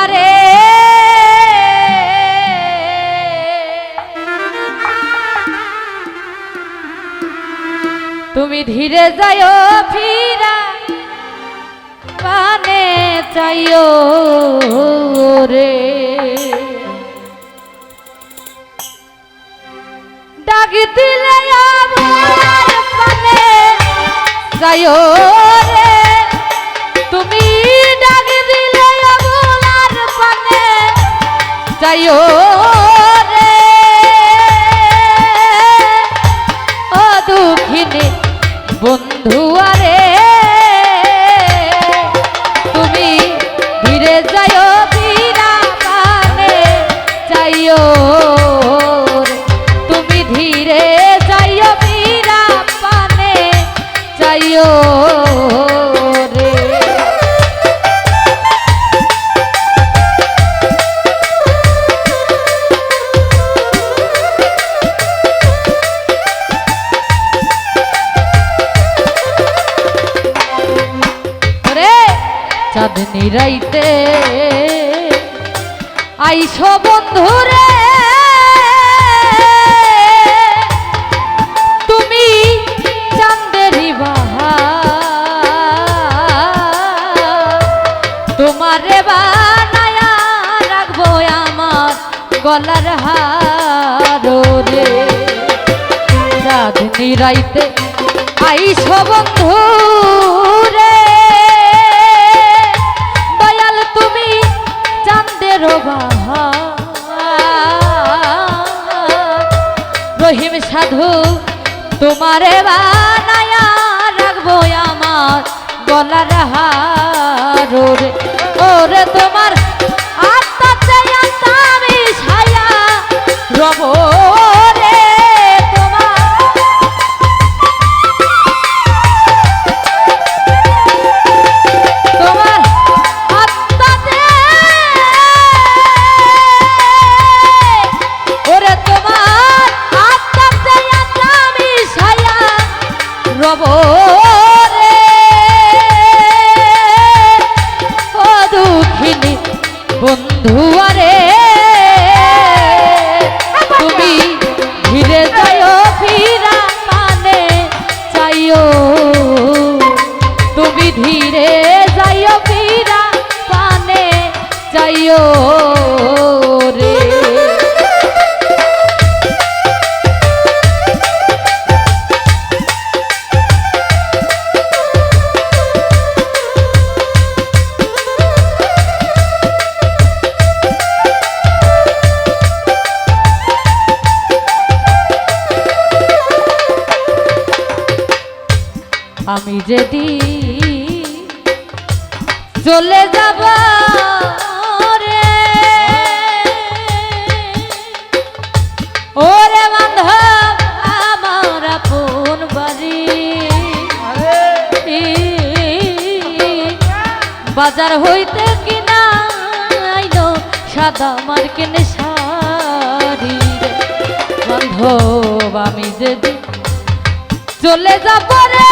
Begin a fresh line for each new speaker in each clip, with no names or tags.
আরে তুমি ধীরে যাইও ফিরা পানে চাইও রে। ডাক দিলে পানে যাইও। যাইও রে ও দুঃখিনী বন্ধু আরে, তুমি ধীরে যাইও ধীরা পানে যাইও। তুমি ধীরে যাইও ধীরা পানে যাইও চাঁদনি রাইতে। আইসো বন্ধুরে, তুমি চাঁদেরি বাহা তোমারে বানায়া রাখব আমার গলার হারো রে চাঁদনি রাইতে আইসো বন্ধু। ওরে তোমার বন্ধু আমি যদি চলে যাব রে। ওরে বান্ধব আমার আপন বাড়ি। বাজার হইতে কিনা আইলো সাদা মার্কেন শাড়ি রে। বান্ধব আমি যদি চলে যাব রে।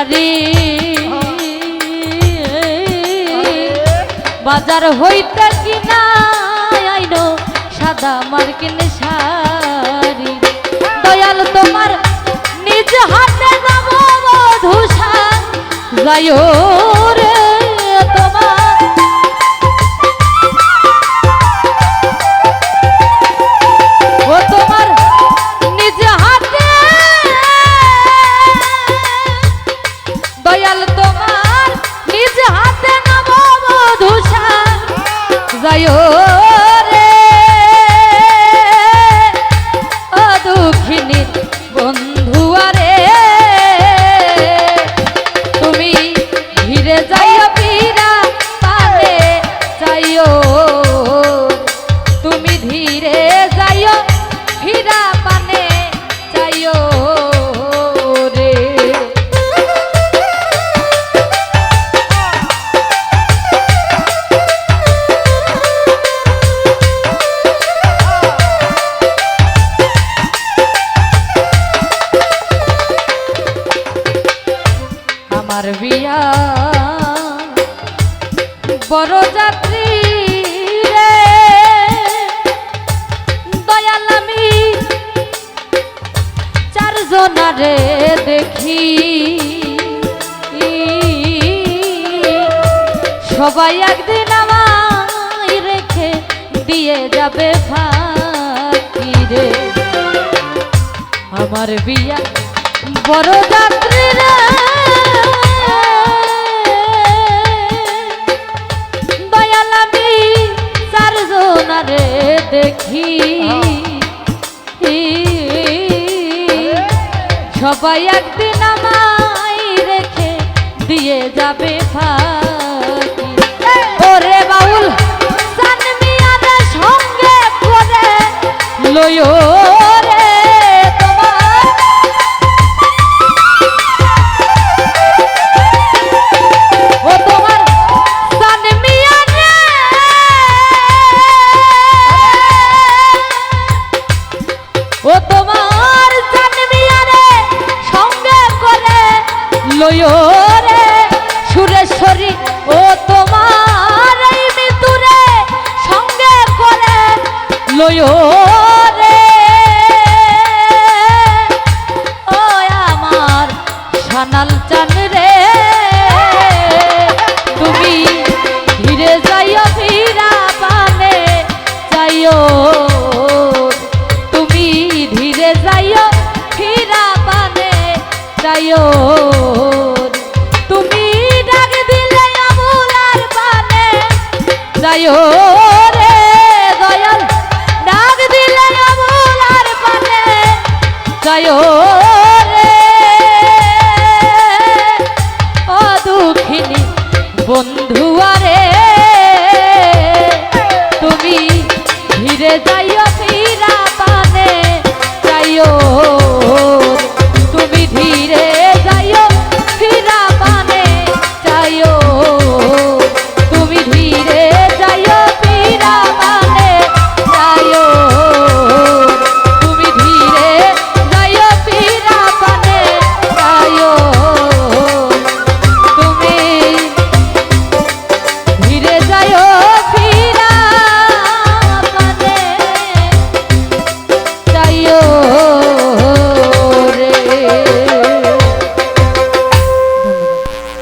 বাড়ি বাজার হইতে কিনা আইনো সাদা মার্কিন শাড়ি। দয়াল তোমার নিজ হাতে যাব ধূষা যাই রে আমার বিয়া বড় যাত্রী দয়াল আমি চারজনারে দেখি। সবাই একদিন আমায় রেখে দিয়ে যাবে ফাঁকি রে। আমার বিয়া বড় যাত্রী দেখি। সবাই একদিন আমায় রেখে দিয়ে যাবে ফাঁকি। ওরে বাউল সানমিয়ারে সঙ্গে করে লয়ো রে সুরেশ্বরী, ও তোমার এই মৃত্যুরে সঙ্গে করে লয়ো রে। ও আমার সানাল চান রে, তুমি ধীরে যাইও ফিরা পানে, যাইও। তুমি ধীরে যাইও ফিরা পানে, যাইও। যাইও